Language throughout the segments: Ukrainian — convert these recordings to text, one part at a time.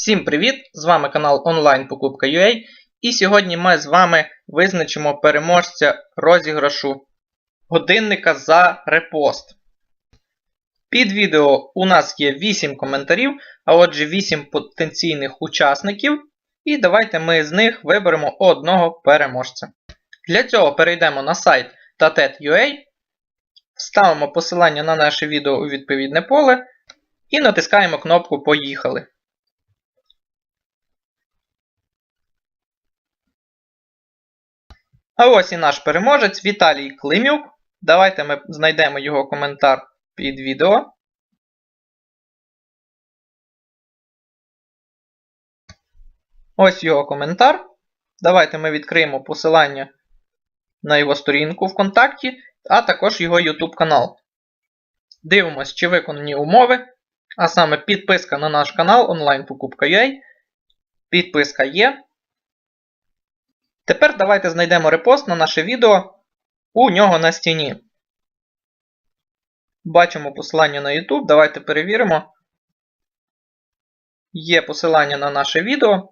Всім привіт! З вами канал онлайн покупка UA. І сьогодні ми з вами визначимо переможця розіграшу годинника за репост. Під відео у нас є 8 коментарів, а отже 8 потенційних учасників. І давайте ми з них виберемо одного переможця. Для цього перейдемо на сайт tatet.ua, вставимо посилання на наше відео у відповідне поле і натискаємо кнопку Поїхали. А ось і наш переможець Віталій Климюк. Давайте ми знайдемо його коментар під відео. Ось його коментар. Давайте ми відкриємо посилання на його сторінку ВКонтакті, а також його YouTube канал. Дивимось, чи виконані умови, а саме підписка на наш канал онлайн-покупка.ua. Підписка є. Тепер давайте знайдемо репост на наше відео у нього на стіні. Бачимо посилання на YouTube. Давайте перевіримо. Є посилання на наше відео,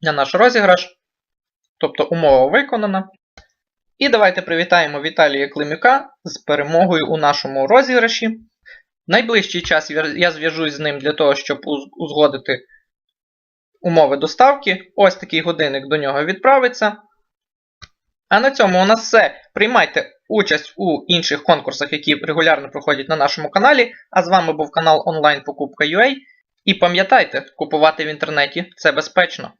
на наш розіграш. Тобто умова виконана. І давайте привітаємо Віталія Климюка з перемогою у нашому розіграші. Найближчий час я зв'яжусь з ним для того, щоб узгодити умови доставки. Ось такий годинник до нього відправиться. А на цьому у нас все. Приймайте участь у інших конкурсах, які регулярно проходять на нашому каналі. А з вами був канал онлайн покупка.ua. І пам'ятайте, купувати в інтернеті це безпечно.